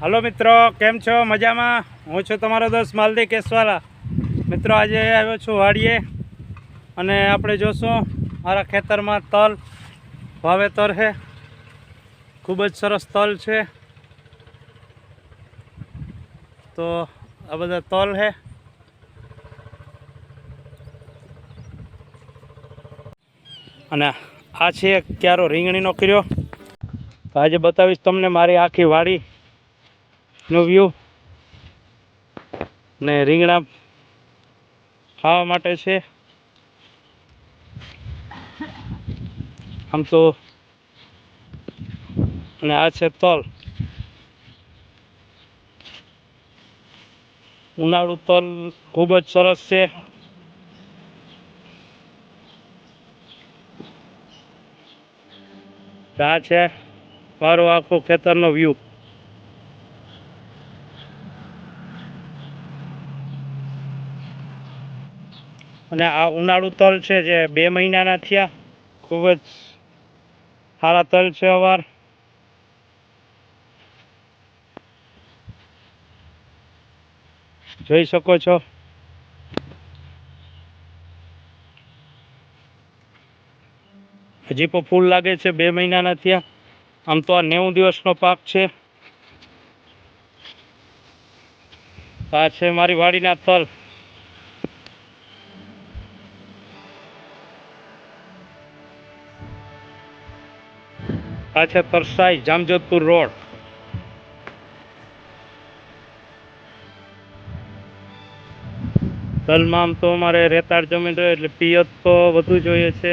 Hello મિત્રો, કેમ છો? મજામાં? હું છું તમારો દોસ્ત માલદી કેસવાલા. મિત્રો, આજે આવ્યો છું વાડીએ અને આપણે જોશું મારા ખેતરમાં તલ વાવેતર છે. ખૂબ જ સરસ તલ છે. તો આ બધા તલ છે. અને આ છે ક્યારો રીંગણીનો કર્યો. તો આજે બતાવીશ તમને મારી આખી વાડી નો વ્યૂ ને રીંગણા ખાવા માટે છે. આમ તો અને આ છે તલ. ઉનાળુ તલ ખૂબ જ સરસ છે. આ છે મારો આખો ખેતરનો વ્યૂ અને આ ઉનાળુ તલ છે જે બે મહિનાના થયા. ખૂબ જ સારા તલ છે અવાર જોઈ શકો છો. હજી પણ ફૂલ લાગે છે બે મહિનાના થયા. આમ તો આ નેવું દિવસનો પાક છે. આ છે મારી વાડીના તલ. આ છે તરસાઈ જામજોધપુર રોડ. તલમાં તો અમારે રેતાળ જમીન રહે એટલે પિયત તો વધુ જોઈએ છે.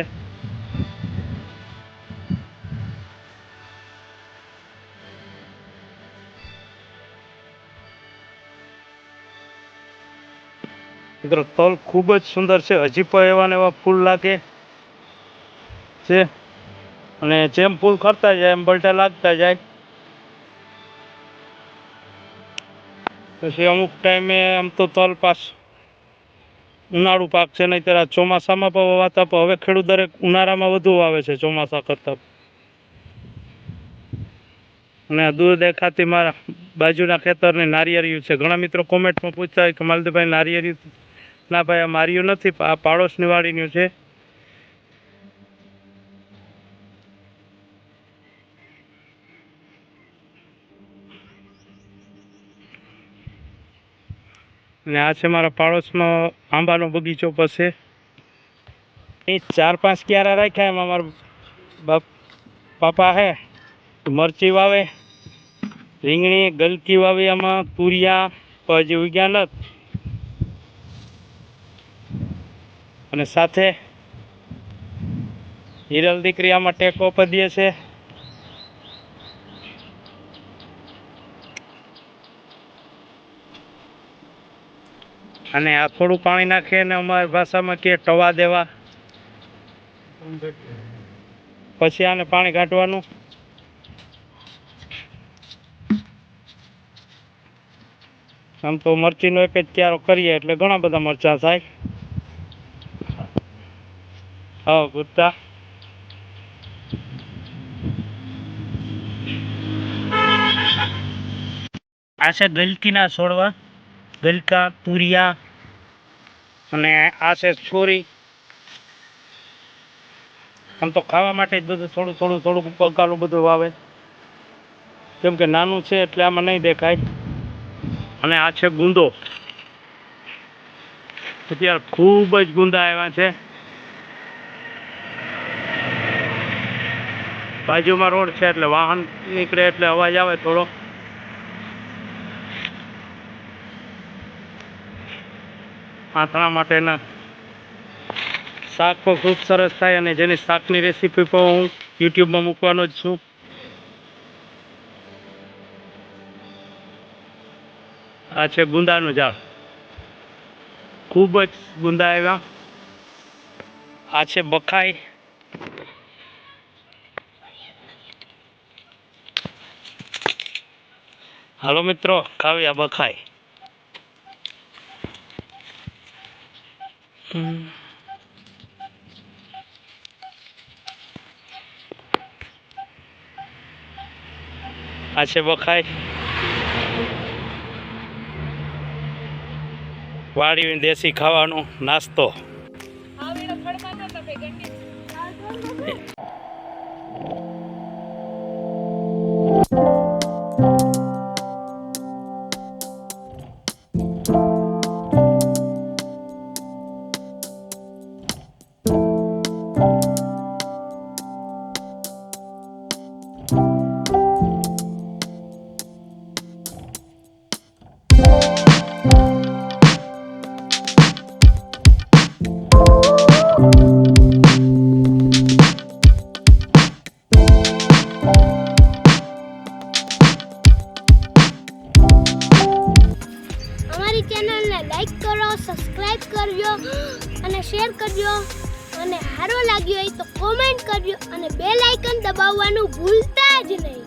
મિત્રો, તલ ખૂબ જ સુંદર છે. હજી પણ એવા ને એવા ફૂલ લાગે છે. અને જેમ ફૂલ ખરતા જાય, એમ બલટા લાગતા જાય. પછી અમુક ટાઈમે આમ તો તલ પાસ ઉનાળુ પાક છે, નહીંતર આ ચોમાસામાં પણ વાતા પણ હવે ખેડૂત દરેક ઉનાળામાં વધુ વાવે છે ચોમાસા કરતાં. અને દૂર દેખાતી મારા બાજુના ખેતરની નારિયેરિયું છે. ઘણા મિત્રો કોમેન્ટમાં પૂછતા હોય કે માલદીભાઈ નારિયેરિયું ના ભાઈ, આ માર્યું નથી આ પાડોશની વાડીનું છે. અને આ છે મારા પાડોશમાં આંબાનો બગીચો પાસે એ ચાર પાંચ ક્યારા રાખ્યા એમાં મારા બાપ, પાપા હે મરચી વાવે, રીંગણી, ગલકી વાવી આમાં, તુરિયા, પછી ઉગ્યા અને સાથે હિરલ દીકરી આમાં ટેકો પદીએ છે. અને આ થોડું પાણી નાખે અને અમારી ભાષામાં કે ટવા દેવા. પછી આને પાણી કાઢવાનું આમ તો મરચીનો એક જ ક્યારો કરીએ એટલે ઘણા બધા મરચાં થાય. હા ગુપ્તા આ છે ગલકીના છોડવા. ગલકા તુરિયા અને આ છે છોરી. આમ તો ખાવા માટે જ બધું થોડું થોડું થોડુંક પગાલું બધું વાવે. કેમ કે નાનું છે એટલે આમાં નહીં દેખાય. અને આ છે ગુંદો. અત્યારે ખૂબ જ ગુંદા આવ્યા છે. બાજુમાં રોડ છે એટલે વાહન નીકળે એટલે અવાજ આવે થોડો. આથણા માટેના શાક પણ ખૂબ સરસ થાય અને જેની શાકની રેસીપી પણ હું યુટ્યુબમાં મૂકવાનો જ છું. આ છે ગુંદાનું ઝાડ. ખૂબ જ ગુંદા આવ્યા. આ છે બખાઈ. હાલો મિત્રો, ખાવી આ બખાઈ. Mm. આ છે બખાઈ વાળી દેશી ખાવાનું નાસ્તો લાઈક કરો સબસ્ક્રાઈબ કરજો અને શેર કરજો. અને સારો લાગ્યો હોય તો કોમેન્ટ કરજો અને બે લાઇકન દબાવવાનું ભૂલતા જ નહીં.